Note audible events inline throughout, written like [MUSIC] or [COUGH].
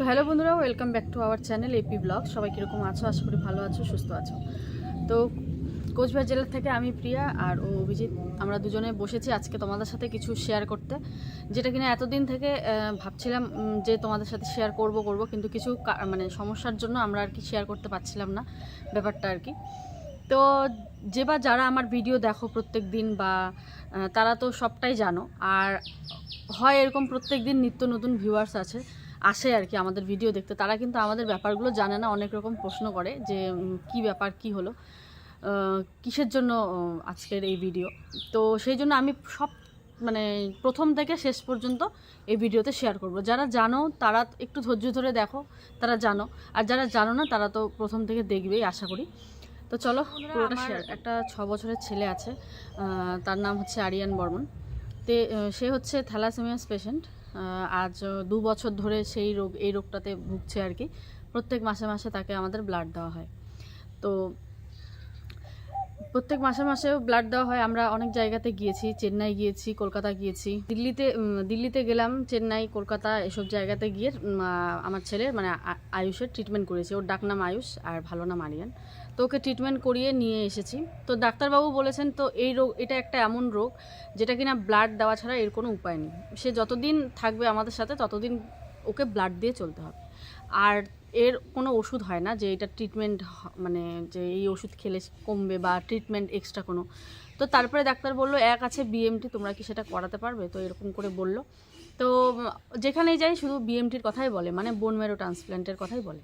তো হ্যালো বন্ধুরা welcome back to our channel AP blog সবাই কীরকম আছো? আশা করি ভালো আছো, সুস্থ আছো। তো কোচবিহার জেলার থেকে আমি প্রিয়া আর ও অভিজিৎ। আমরা দুজনে বসেছি আজকে তোমাদের সাথে কিছু শেয়ার করতে, যেটা কিনা এতদিন থেকে ভাবছিলাম যে তোমাদের সাথে শেয়ার করব করব, কিন্তু কিছু মানে সমস্যার জন্য আমরা আর কি শেয়ার করতে পারছিলাম না, ব্যাপারটা আর কি। তো যে বা যারা আমার ভিডিও দেখো প্রত্যেক দিন বা তারা তো সবটাই জানো। আর হয় এরকম প্রত্যেক দিন নিত্য নতুন ভিউয়ার্স আছে। আসে আর কি আমাদের ভিডিও দেখতে। তারা কিন্তু আমাদের ব্যাপারগুলো জানে না অনেক রকম প্রশ্ন করে যে কি ব্যাপার কি হলো কিসের জন্য আজকের এই ভিডিও তো সেই জন্য আমি সব মানে প্রথম থেকে শেষ পর্যন্ত এই ভিডিওতে শেয়ার করব। যারা জানো তারা একটু ধৈর্য ধরে দেখো তারা জানো। আর যারা জানো না তারা তো প্রথম থেকে দেখবেই আশা করি। তো চলো পুরোটা শেয়ার একটা ছ বছরের ছেলে আছে তার নাম হচ্ছে আরিয়ান বর্মন। তে সে হচ্ছে থ্যালাসেমিয়াস পেশেন্ট। আজ দু বছর ধরে সেই রোগ, এই রোগটাতে ভুগছে আর কি। প্রত্যেক মাসে মাসে তাকে আমাদের ব্লাড দেওয়া হয়। তো প্রত্যেক মাসে মাসেও ব্লাড দেওয়া হয়। আমরা অনেক জায়গাতে গিয়েছি, চেন্নাই গিয়েছি, কলকাতা গিয়েছি। দিল্লিতে দিল্লিতে গেলাম, চেন্নাই, কলকাতা, এসব জায়গাতে গিয়ে আমার ছেলের মানে আয়ুষের ট্রিটমেন্ট করেছি। ওর ডাক নাম আয়ুষ আর ভালো নাম আরিয়ান। তো ওকে ট্রিটমেন্ট করিয়ে নিয়ে এসেছি। তো ডাক্তারবাবু বলেছেন, তো এই রোগ, এটা একটা এমন রোগ যেটা কিনা ব্লাড দেওয়া ছাড়া এর কোনো উপায় নেই। সে যতদিন থাকবে আমাদের সাথে, ততদিন ওকে ব্লাড দিয়ে চলতে হবে। আর এর কোনো ওষুধ হয় না যে এটা ট্রিটমেন্ট মানে যে এই ওষুধ খেলে কমবে বা ট্রিটমেন্ট এক্সট্রা কোনো। তো তারপরে ডাক্তার বলল, এক আছে বিএমটি তোমরা কি সেটা করাতে পারবে? তো এরকম করে বলল। তো যেখানেই যাই শুধু বিএমটির কথাই বলে মানে বোন ম্যারো ট্রান্সপ্ল্যান্টের কথাই বলে।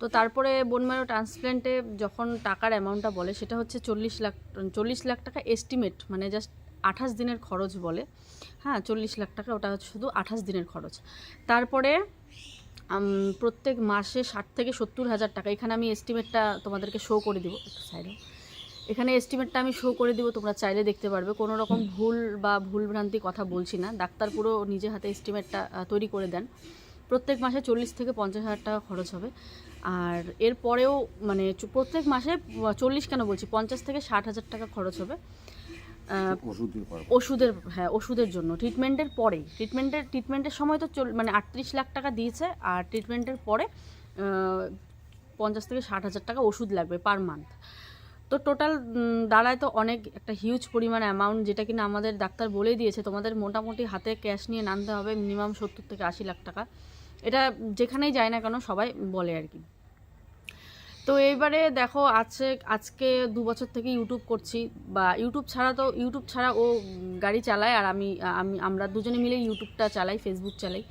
তো তারপরে বোন ম্যারো ট্রান্সপ্ল্যান্টে যখন টাকার অ্যামাউন্টটা বলে, সেটা হচ্ছে চল্লিশ লাখ চল্লিশ লাখ টাকা এস্টিমেট মানে জাস্ট আঠাশ দিনের খরচ বলে। হ্যাঁ চল্লিশ লাখ টাকা, ওটা শুধু আঠাশ দিনের খরচ। তারপরে প্রত্যেক মাসে ষাট থেকে সত্তর হাজার টাকা, এখানে আমি এস্টিমেটটা তোমাদেরকে শো করে দিব, একটু সাইডে এখানে এস্টিমেটটা আমি শো করে দিব, তোমরা চাইলে দেখতে পারবে। কোনো রকম ভুল বা ভুলভ্রান্তি কথা বলছি না। ডাক্তার পুরো নিজে হাতে এস্টিমেটটা তৈরি করে দেন। প্রত্যেক মাসে চল্লিশ থেকে পঞ্চাশ হাজার টাকা খরচ হবে। আর এরপরেও মানে প্রত্যেক মাসে চল্লিশ কেন বলছি? পঞ্চাশ থেকে ষাট হাজার টাকা খরচ হবে। ওষুধের হ্যাঁ ওষুধের জন্য। ট্রিটমেন্টের পরেই ট্রিটমেন্টের ট্রিটমেন্টের সময় তো চল মানে আটত্রিশ লাখ টাকা দিয়েছে আর ট্রিটমেন্টের পরে পঞ্চাশ থেকে ষাট হাজার টাকা ওষুধ লাগবে পার মান্থ তো টোটাল দাঁড়ায় তো অনেক একটা হিউজ পরিমাণ অ্যামাউন্ট যেটা কিনা আমাদের ডাক্তার বলেই দিয়েছে তোমাদের মোটামুটি হাতে ক্যাশ নিয়ে নামতে হবে মিনিমাম সত্তর থেকে আশি লাখ টাকা। এটা যেখানেই যায় না কেন সবাই বলে আর কি। তো এইবারে দেখো আছে, আজকে দু বছর থেকে ইউটিউব করছি, বা ইউটিউব ছাড়া তো ইউটিউব ছাড়া ও গাড়ি চালায়, আর আমি আমি, আমরা দুজনে মিলে ইউটিউবটা চালাই ফেসবুক চালাই।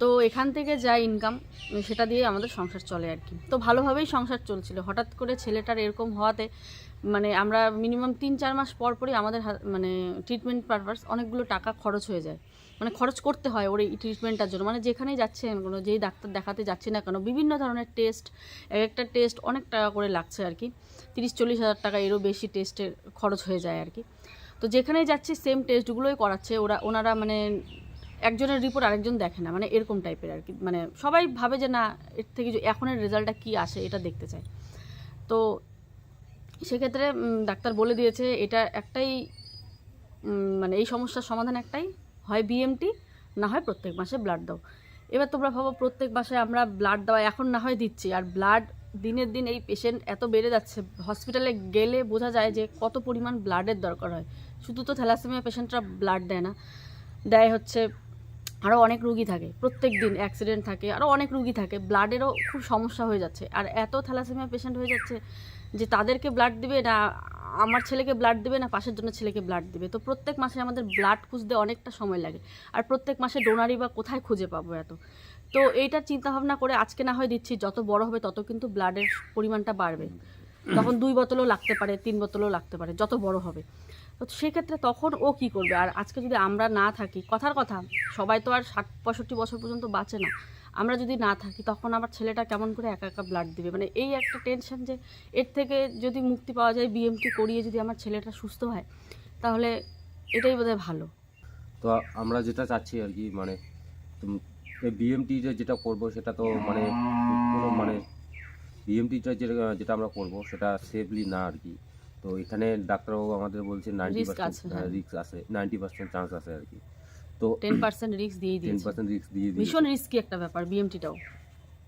তো এখান থেকে যা ইনকাম সেটা দিয়ে আমাদের সংসার চলে আর কি। তো ভালোভাবেই সংসার চলছিল। হঠাৎ করে ছেলেটার এরকম হওয়াতে মানে আমরা মিনিমাম তিন চার মাস পর পরই আমাদের মানে ট্রিটমেন্ট পারপাস অনেকগুলো টাকা খরচ হয়ে যায়। মানে খরচ করতে হয় ওর এই ট্রিটমেন্টটার জন্য। মানে যেখানেই যাচ্ছেন, কোনো যেই ডাক্তার দেখাতে যাচ্ছি না কেন, বিভিন্ন ধরনের টেস্ট এক একটা টেস্ট অনেক টাকা করে লাগছে আর কি। তিরিশ, চল্লিশ হাজার টাকা এরও বেশি টেস্টের খরচ হয়ে যায় আর কি। তো যেখানেই যাচ্ছি সেম টেস্টগুলোই করাচ্ছে। ওরা, ওনারা মানে একজনের রিপোর্ট আরেকজন দেখে না মানে এরকম টাইপের আর কি। মানে সবাই ভাবে যে না, এর থেকে এখনের রেজাল্টটা কী আসে, এটা দেখতে চায়। তো সেক্ষেত্রে ডাক্তার বলে দিয়েছে, এটা একটাই মানে এই সমস্যার সমাধান একটাই। হয় বিএমটি না হয় প্রত্যেক মাসে ব্লাড দাও। এবার তোমরা ভাবো প্রত্যেক মাসে আমরা ব্লাড দেওয়া, এখন না হয় দিচ্ছি। আর ব্লাড দিনের দিন এই পেশেন্ট এত বেড়ে যাচ্ছে হসপিটালে গেলে বোঝা যায় যে কত পরিমাণ ব্লাডের দরকার হয়। শুধু তো থ্যালাসেমিয়া পেশেন্টরা ব্লাড দেয় না, দেয় হচ্ছে আরও অনেক রুগী থাকে। প্রত্যেক দিন অ্যাক্সিডেন্ট থাকে আরও অনেক রুগী থাকে। ব্লাডেরও খুব সমস্যা হয়ে যাচ্ছে। আর এত থ্যালাসেমিয়া পেশেন্ট হয়ে যাচ্ছে যে তাদেরকে ব্লাড দিবে না আমার ছেলেকে ব্লাড দেবে না, পাশের জন্য ছেলেকে ব্লাড দেবে। তো প্রত্যেক মাসে আমাদের ব্লাড খুঁজতে অনেকটা সময় লাগে। আর প্রত্যেক মাসে ডোনারি বা কোথায় খুঁজে পাবো এত? তো এইটার চিন্তা ভাবনা করে আজকে না হয় দিচ্ছি, যত বড় হবে তত কিন্তু ব্লাডের পরিমাণটা বাড়বে। তখন দুই বোতলও লাগতে পারে, তিন বোতলও লাগতে পারে, যত বড় হবে। তো সেক্ষেত্রে তখন ও কি করবে? আর আজকে যদি আমরা না থাকি, কথার কথা, সবাই তো আর ষাট, পঁয়ষট্টি বছর পর্যন্ত বাঁচে না। আমরা যদি না থাকি তখন আমার ছেলেটা কেমন করে একা একা ব্লাড দিবে? মানে এই একটা টেনশন যে এর থেকে যদি মুক্তি পাওয়া যায় বিএমটি করিয়ে যদি আমার ছেলেটা সুস্থ হয় তাহলে এটাই বোধহয় ভালো। তো আমরা যেটা চাচ্ছি আর কি মানে বিএমটি যেটা করব সেটা তো মানে কোনো মানে বিএমটিটা যেটা যেটা আমরা করব সেটা সেফলি না আর কি। তো এখানে ডাক্তারবাবু আমাদের বলছে নাইনটি পার্সেন্ট। রিস্ক আছে নাইনটি পার্সেন্ট চান্স আছে আর কি। তো টেন পার্সেন্ট রিস্ক দিয়েই টেন দিয়েছে পার্সেন্ট রিস্ক দিয়ে দিয়েছে। ভীষণ রিস্কি একটা ব্যাপার বিএমটিটাও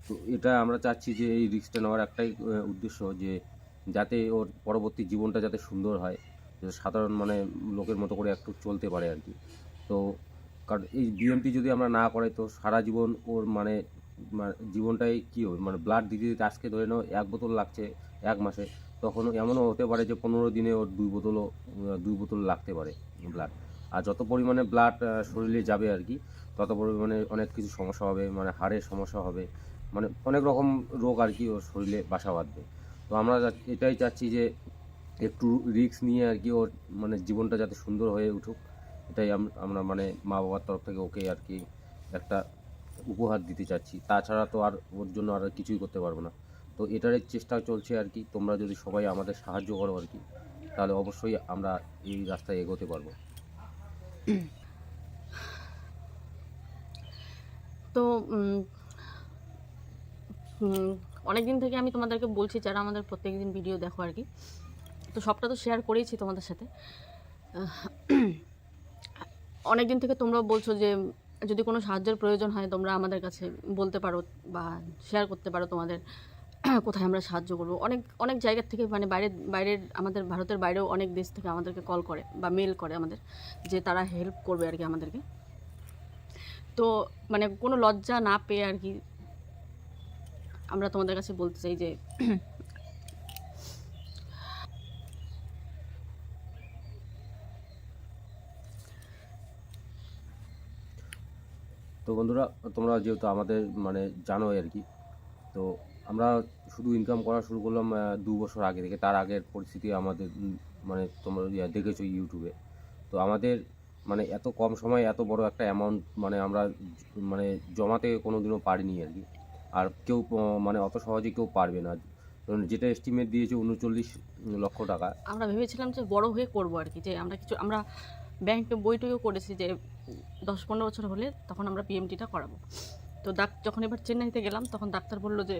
তো এটা আমরা চাচ্ছি যে এই রিস্কটা নেওয়ার একটাই উদ্দেশ্য যে যাতে ওর পরবর্তী জীবনটা যাতে সুন্দর হয় সাধারণ মানে লোকের মতো করে একটু চলতে পারে আর কি। তো কারণ এই বিএমটি যদি আমরা না করাই তো সারা জীবন ওর মানে মানে জীবনটাই কী হবে? মানে ব্লাড দিতে দিতে আজকে ধরে নাও এক বোতল লাগছে এক মাসে তখন এমনও হতে পারে যে পনেরো দিনে ওর দুই বোতলও দুই বোতল লাগতে পারে ব্লাড আর যত পরিমাণে ব্লাড শরীরে যাবে আর কি, তত পরিমাণে অনেক কিছু সমস্যা হবে মানে হাড়ের সমস্যা হবে মানে অনেক রকম রোগ আর কি ওর শরীরে বাসা বাঁধবে। তো আমরা এটাই চাচ্ছি যে একটু রিস্ক নিয়ে আর কি ওর মানে জীবনটা যাতে সুন্দর হয়ে উঠুক, এটাই আমরা মানে মা বাবার তরফ থেকে ওকে আর কি একটা উপহার দিতে চাচ্ছি। তাছাড়া তো আর ওর জন্য আর কিছুই করতে পারব না। তো এটারই চেষ্টা চলছে আর কি, তোমরা যদি সবাই আমাদের সাহায্য করো আর কি, তাহলে অবশ্যই আমরা এই রাস্তায় এগোতে পারব। তো অনেক দিন থেকে আমি তোমাদেরকে বলছি, যারা আমাদের প্রত্যেক দিন ভিডিও দেখো আর কি, তো সবটা তো শেয়ার করেইছি তোমাদের সাথে। অনেক দিন থেকে তোমরা বলছো যে, যদি কোনো সাহায্যের প্রয়োজন হয়, তোমরা আমাদের কাছে বলতে পারো বা শেয়ার করতে পারো তোমাদের। [CLEARS THROAT] কোথায় আমরা সাহায্য করব? অনেক অনেক জায়গার থেকে মানে বাইরের বাইরের, আমাদের ভারতের বাইরেও অনেক দেশ থেকে আমাদেরকে কল করে বা মেল করে আমাদের, যে তারা হেল্প করবে আর কি আমাদেরকে। তো মানে কোনো লজ্জা না পেয়ে আর কি আমরা তোমাদের কাছে বলতে চাই যে তো বন্ধুরা, তোমরা যেহেতু আমাদের মানে জানোই আর কি, তো আমরা শুধু ইনকাম করা শুরু করলাম দু বছর আগে থেকে। তার আগের পরিস্থিতি আমাদের মানে তোমরা দেখেছ ইউটিউবে। তো আমাদের মানে এত কম সময়ে এত বড় একটা অ্যামাউন্ট মানে আমরা মানে জমাতে কোনো দিনও পারিনি আর কি। আর কেউ মানে অত সহজে কেউ পারবে না। যেটা এস্টিমেট দিয়েছে উনচল্লিশ লক্ষ টাকা। আমরা ভেবেছিলাম যে বড় হয়ে করব আর কি, যে আমরা কিছু, আমরা ব্যাংকে বইটইও করেছি যে দশ পনেরো বছর হলে তখন আমরা পিএমটিটা করাবো। তো ডাক, যখন এবার চেন্নাইতে গেলাম, তখন ডাক্তার বলল যে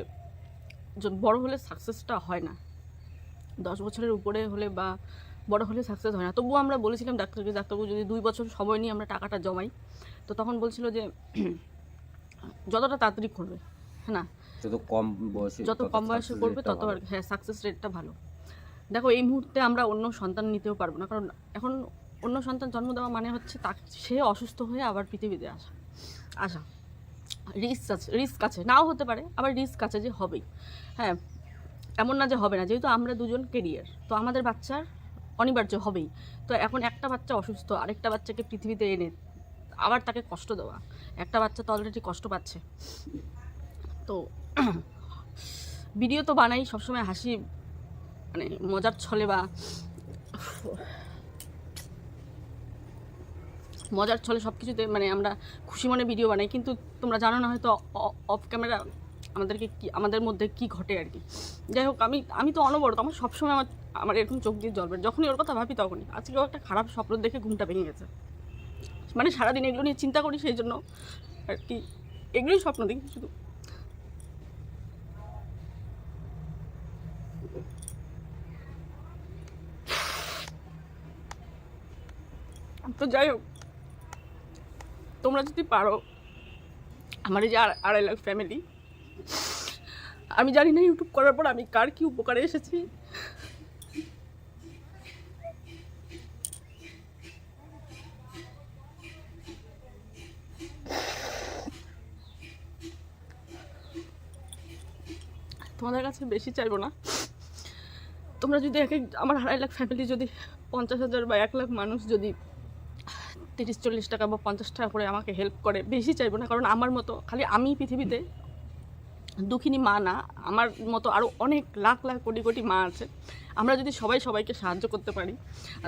বড় হলে সাকসেসটা হয় না। দশ বছরের উপরে হলে বা বড় হলে সাকসেস হয় না। তবুও আমরা বলেছিলাম ডাক্তারকে ডাক্তারবাবু যদি দুই বছর সময় নিয়ে আমরা টাকাটা জমাই তো তখন বলছিল যে [CLEARS THROAT] যতটা তাড়াতাড়ি করবে হ্যাঁ না? যত কম বয়সে যত কম বয়সে করবে তত আর হ্যাঁ সাকসেস রেটটা ভালো। দেখো এই মুহূর্তে আমরা অন্য সন্তান নিতেও পারব না কারণ এখন অন্য সন্তান জন্ম দেওয়া মানে হচ্ছে তাকে সে অসুস্থ হয়ে আবার পৃথিবীতে আসা আসা। রিস্ক আছে রিস্ক আছে। নাও হতে পারে, আবার রিস্ক আছে যে হবেই। হ্যাঁ এমন না যে হবে না, যেহেতু আমরা দুজন কেরিয়ার তো আমাদের বাচ্চার অনিবার্য হবেই। তো এখন একটা বাচ্চা অসুস্থ, আরেকটা বাচ্চাকে পৃথিবীতে এনে আবার তাকে কষ্ট দেওয়া। একটা বাচ্চা তো অলরেডি কষ্ট পাচ্ছে। তো [CLEARS THROAT] ভিডিও তো বানাই, সবসময় হাসি মানে মজার ছলে বা মজার ছলে সব কিছুতে মানে আমরা খুশি মনে ভিডিও বানাই, কিন্তু তোমরা জানো না হয়তো অফ ক্যামেরা আমাদেরকে কি, আমাদের মধ্যে কি ঘটে আর কি। যাই হোক, আমি আমি তো অনবরত, আমার সবসময় আমার আমার এরকম চোখ দিয়ে জল যখনই ওর কথা ভাবি তখনই। আজকেও একটা খারাপ স্বপ্ন দেখে ঘুমটা ভেঙে গেছে। মানে সারাদিন এগুলো নিয়ে চিন্তা করি, সেই জন্য আর কি, এগুলোই স্বপ্ন দেখি শুধু। তো যাই হোক তোমরা যদি পারো, আমার এই যে আড়াই লাখ ফ্যামিলি আমি জানি না ইউটিউব করার পর আমি কার কি উপকারে এসেছি। তোমাদের কাছে বেশি চাইব না। তোমরা যদি এক এক আমার আড়াই লাখ ফ্যামিলি যদি পঞ্চাশ হাজার বা এক লাখ মানুষ যদি তিরিশ, চল্লিশ টাকা বা পঞ্চাশ টাকা করে আমাকে হেল্প করে। বেশি চাইব না, কারণ আমার মতো খালি আমি পৃথিবীতে দুঃখিনী মা না, আমার মতো আরও অনেক লাখ লাখ, কোটি কোটি মা আছে। আমরা যদি সবাই সবাইকে সাহায্য করতে পারি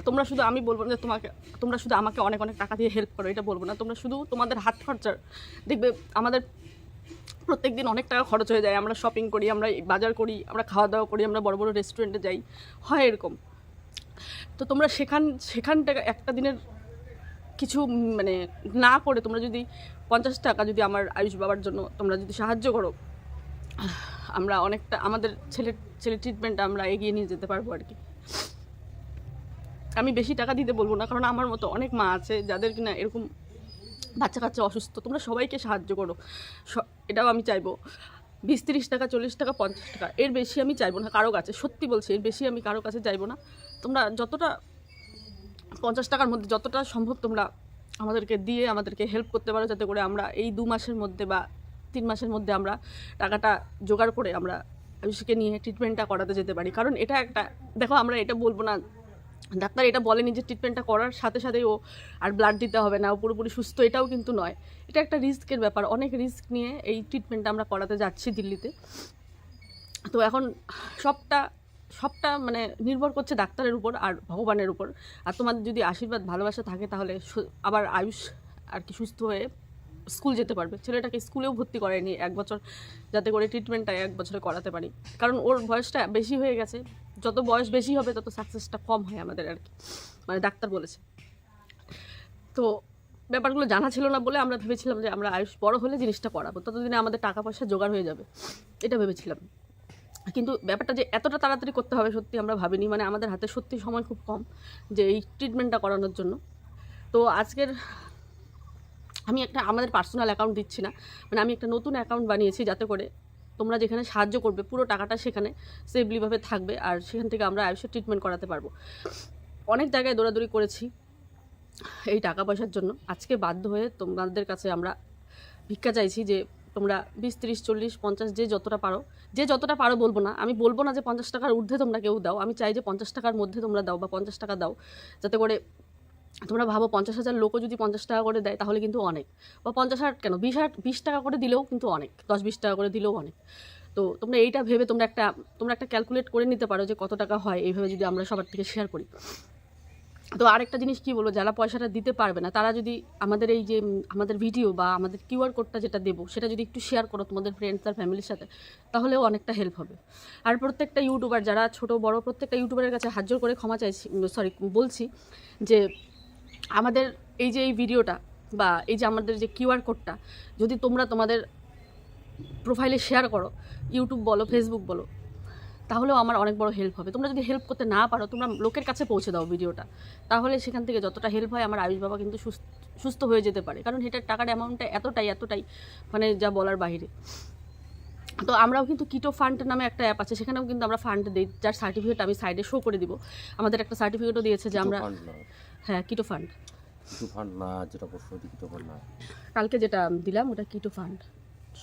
তোমরা শুধু আমি বলব না যে তোমাকে, তোমরা শুধু আমাকে অনেক অনেক টাকা দিয়ে হেল্প করো, এটা বলব না। তোমরা শুধু তোমাদের হাত খরচার, দেখবে আমাদের প্রত্যেক দিন অনেক টাকা খরচ হয়ে যায়। আমরা শপিং করি, আমরা বাজার করি, আমরা খাওয়া দাওয়া করি, আমরা বড় বড় রেস্টুরেন্টে যাই, হয় এরকম। তো তোমরা সেখান সেখানটা একটা দিনের কিছু মানে না করে তোমরা যদি পঞ্চাশ টাকা যদি আমার আয়ুষ বাবার জন্য তোমরা যদি সাহায্য করো, আমরা অনেকটা, আমাদের ছেলের ছেলে ট্রিটমেন্ট আমরা এগিয়ে নিয়ে যেতে পারব আর কি। আমি বেশি টাকা দিতে বলব না, কারণ আমার মতো অনেক মা আছে যাদের কিনা এরকম বাচ্চা কাচ্চা অসুস্থ, তোমরা সবাইকে সাহায্য করো। এটাও আমি চাইব। বিশ, তিরিশ টাকা, চল্লিশ টাকা, পঞ্চাশ টাকা, এর বেশি আমি চাইব না, কারও কাছে, সত্যি বলছি, এর বেশি আমি কারও কাছে চাইব না। তোমরা যতটা পঞ্চাশ টাকার মধ্যে যতটা সম্ভব তোমরা আমাদেরকে দিয়ে আমাদেরকে হেল্প করতে পারো, যাতে করে আমরা এই দু মাসের মধ্যে বা তিন মাসের মধ্যে আমরা টাকাটা জোগাড় করে আমরা আয়ুষকে নিয়ে ট্রিটমেন্টটা করাতে যেতে পারি। কারণ এটা একটা, দেখো আমরা এটা বলব না, ডাক্তার এটা বলেনি যে ট্রিটমেন্টটা করার সাথে সাথেই ও আর ব্লাড দিতে হবে না, ও পুরোপুরি সুস্থ, এটাও কিন্তু নয়। এটা একটা রিস্কের ব্যাপার, অনেক রিস্ক নিয়ে এই ট্রিটমেন্টটা আমরা করাতে যাচ্ছি দিল্লিতে। তো এখন সবটা সবটা মানে নির্ভর করছে ডাক্তারের উপর আর ভগবানের উপর। আর তোমাদের যদি আশীর্বাদ, ভালোবাসা থাকে তাহলে আবার আয়ুষ আর কি সুস্থ হয়ে স্কুল যেতে পারবে। ছেলেটাকে স্কুলেও ভর্তি করায়নি এক বছর, যাতে করে ট্রিটমেন্টটা এক বছরে করাতে পারি। কারণ ওর বয়সটা বেশি হয়ে গেছে। যত বয়স বেশি হবে, তত সাকসেসটা কম হয় আমাদের আর কি। মানে ডাক্তার বলেছে। তো ব্যাপারগুলো জানা ছিল না বলে আমরা ভেবেছিলাম যে আমরা আয়ুষ বড় হলে জিনিসটা করাবো। ততদিনে আমাদের টাকা পয়সা জোগাড় হয়ে যাবে। এটা ভেবেছিলাম। কিন্তু ব্যাপারটা যে এতটা তাড়াতাড়ি করতে হবে সত্যি আমরা ভাবিনি মানে আমাদের হাতে সত্যি সময় খুব কম যে এই ট্রিটমেন্টটা করানোর জন্য। তো আজকের আমি একটা আমাদের পার্সোনাল অ্যাকাউন্ট দিচ্ছি না মানে আমি একটা নতুন অ্যাকাউন্ট বানিয়েছি যাতে করে তোমরা যেখানে সাহায্য করবে, পুরো টাকাটা সেখানে সেফলিভাবে থাকবে আর সেখান থেকে আমরা আয়ুষের ট্রিটমেন্ট করাতে পারব। অনেক জায়গায় দৌড়াদৌড়ি করেছি এই টাকা পয়সার জন্য। আজকে বাধ্য হয়ে তোমাদের কাছে আমরা ভিক্ষা চাইছি যে তোমরা বিশ, তিরিশ, চল্লিশ, পঞ্চাশ, যে যতটা পারো, যে যতটা পারো বলব না। আমি বলব না যে পঞ্চাশ টাকার ঊর্ধ্বে তোমরা কেউ দাও। আমি চাই যে পঞ্চাশ টাকার মধ্যে তোমরা দাও বা পঞ্চাশ টাকা দাও। যাতে করে তোমরা ভাবো পঞ্চাশ হাজার লোকও যদি পঞ্চাশ টাকা করে দেয়, তাহলে কিন্তু অনেক। বা পঞ্চাশ হাজার কেন? বিশ হাজার, বিশ টাকা করে দিলেও কিন্তু অনেক। দশ, বিশ টাকা করে দিলেও অনেক। তো তোমরা এইটা ভেবে তোমরা একটা তোমরা একটা ক্যালকুলেট করে নিতে পারো যে কত টাকা হয়। এইভাবে যদি আমরা সবার থেকে শেয়ার করি। তো আরেকটা জিনিস কি বলব, যারা পয়সাটা দিতে পারবে না, তারা যদি আমাদের এই যে, আমাদের ভিডিও বা আমাদের কিউআর কোডটা যেটা দেবো, সেটা যদি একটু শেয়ার করো তোমাদের ফ্রেন্ডস আর ফ্যামিলির সাথে, তাহলেও অনেকটা হেল্প হবে। আর প্রত্যেকটা ইউটিউবার যারা ছোট, বড়, প্রত্যেকটা ইউটিউবারের কাছে হাত করে ক্ষমা চাইছি সরি বলছি যে, আমাদের এই যে এই ভিডিওটা বা এই যে আমাদের যে কিউআর কোডটা যদি তোমরা তোমাদের প্রোফাইলে শেয়ার করো ইউটিউব বলো ফেসবুক বলো তাহলেও আমার অনেক বড় হেল্প হবে। তোমরা যদি হেল্প করতে না পারো তোমরা লোকের কাছে পৌঁছে দাও ভিডিওটা। তাহলে সেখান থেকে যতটা হেল্প হয় আমার আয়ুষ বাবা কিন্তু সুস্থ সুস্থ হয়ে যেতে পারে। কারণ এটার টাকার অ্যামাউন্টটা এতটাই এতটাই মানে যা বলার বাইরে তো আমরাও কিন্তু কিটো ফান্ড নামে একটা অ্যাপ আছে সেখানেও কিন্তু আমরা ফান্ড দিই। যার সার্টিফিকেট আমি সাইডে শো করে দিব। আমাদের একটা সার্টিফিকেটও দিয়েছে যে আমরা হ্যাঁ কিটো ফান্ড কিছু ফান্ড না যেটা প্রশ্ন ফান্ড না। কালকে যেটা দিলাম ওটা কিটো ফান্ড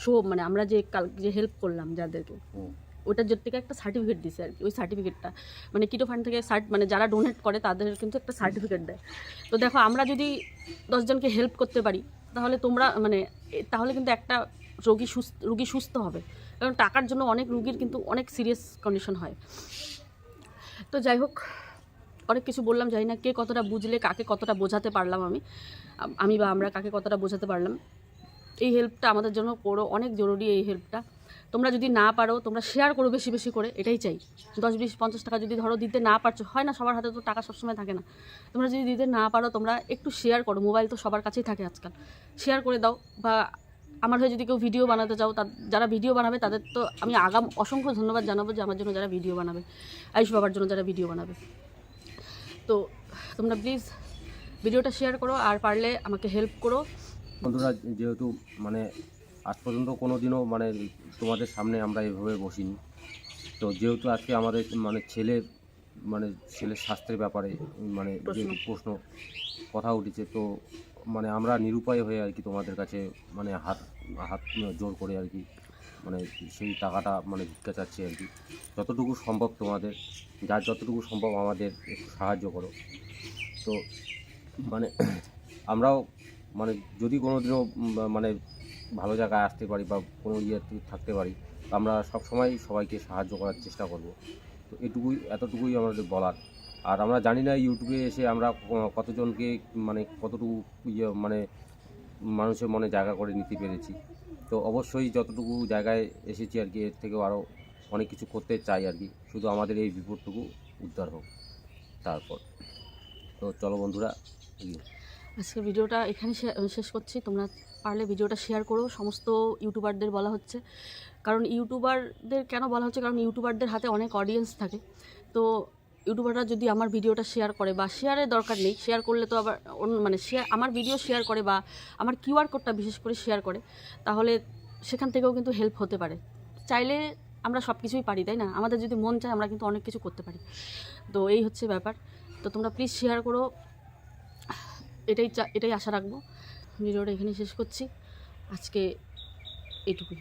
শো মানে আমরা যে কাল যে হেল্প করলাম যাদেরকে। ওটার জন্য থেকে একটা সার্টিফিকেট দিছে আর কি, ওই সার্টিফিকেটটা মানে কিটো ফান্ড থেকে সার্ট মানে যারা ডোনেট করে তাদের কিন্তু একটা সার্টিফিকেট দেয়। তো দেখো, আমরা যদি দশজনকে হেল্প করতে পারি, তাহলে তোমরা মানে তাহলে কিন্তু একটা রোগী সুস্থ, রুগী সুস্থ হবে। কারণ টাকার জন্য অনেক রুগীর কিন্তু অনেক সিরিয়াস কন্ডিশন হয়। তো যাই হোক, অনেক কিছু বললাম, জানি না কে কতটা বুঝলে, কাকে কতটা বোঝাতে পারলাম আমি। আমি বা আমরা কাকে কতটা বোঝাতে পারলাম। এই হেল্পটা আমাদের জন্য করো, অনেক জরুরি এই হেল্পটা তোমরা যদি না পারো, তোমরা শেয়ার করো বেশি বেশি করে, এটাই চাই। দশ, বিশ, পঞ্চাশ টাকা যদি ধরো দিতে না পারছ, হয় না সবার হাতে তো টাকা সবসময় থাকে না। তোমরা যদি দিতে না পারো, তোমরা একটু শেয়ার করো মোবাইল তো সবার কাছেই থাকে আজকাল। শেয়ার করে দাও বা আমার হয়ে যদি কেউ ভিডিও বানাতে চাও তা যারা ভিডিও বানাবে, তাদের তো আমি আগাম, অসংখ্য ধন্যবাদ জানাব যে আমার জন্য যারা ভিডিও বানাবে, আয়ুষ বাবার জন্য যারা ভিডিও বানাবে। তো তোমরা প্লিজ ভিডিওটা শেয়ার করো, আর পারলে আমাকে হেল্প করো। বন্ধুরা, যেহেতু মানে আজ পর্যন্ত কোনো দিনও মানে তোমাদের সামনে আমরা এভাবে বসিনি। তো যেহেতু আজকে আমাদের মানে ছেলের মানে ছেলের স্বাস্থ্যের ব্যাপারে মানে যে প্রশ্ন। প্রশ্ন কথা উঠেছে তো মানে আমরা নিরুপায় হয়ে আর কি তোমাদের কাছে মানে হাত হাত জোর করে আর কি মানে সেই টাকাটা মানে ভিক্ষা চাচ্ছি আর কি। যতটুকু সম্ভব তোমাদের যার যতটুকু সম্ভব আমাদের একটু সাহায্য করো। তো মানে [CLEARS THROAT] আমরাও মানে যদি কোনো দিনও মানে ভালো জায়গায় আসতে পারি বা কোনো ইয়েতে থাকতে পারি আমরা সবসময় সবাইকে সাহায্য করার চেষ্টা করব। তো এটুকুই, এতটুকুই আমাদের বলার। আর আমরা জানি না ইউটিউবে এসে আমরা কতজনকে মানে কতটুকু ইয়ে মানে মানুষের মনে জায়গা করে নিতে পেরেছি। তো অবশ্যই যতটুকু জায়গায় এসেছি আর কি, এর থেকেও আরও অনেক কিছু করতে চাই আর কি। শুধু আমাদের এই বিপদটুকু উদ্ধার হোক, তারপর। তো চলো বন্ধুরা। আজকের ভিডিওটা এখানে শেষ করছি। তোমরা পারলে ভিডিওটা শেয়ার করো। সমস্ত ইউটিউবারদের বলা হচ্ছে। কারণ ইউটিউবারদের কেন বলা হচ্ছে? কারণ ইউটিউবারদের হাতে অনেক অডিয়েন্স থাকে। তো ইউটিউবাররা যদি আমার ভিডিওটা শেয়ার করে বা শেয়ারের দরকার নেই শেয়ার করলে তো আবার মানে শেয়ার আমার ভিডিও শেয়ার করে বা আমার কিউআর কোডটা বিশেষ করে শেয়ার করে, তাহলে সেখান থেকেও কিন্তু হেল্প হতে পারে। চাইলে আমরা সব কিছুই পারি, তাই না? আমাদের যদি মন চায়, আমরা কিন্তু অনেক কিছু করতে পারি। তো এই হচ্ছে ব্যাপার। তো তোমরা প্লিজ শেয়ার করো। এটাই চা, এটাই আশা রাখব। ভিডিওটা এখানে শেষ করছি। আজকে এটুকুই।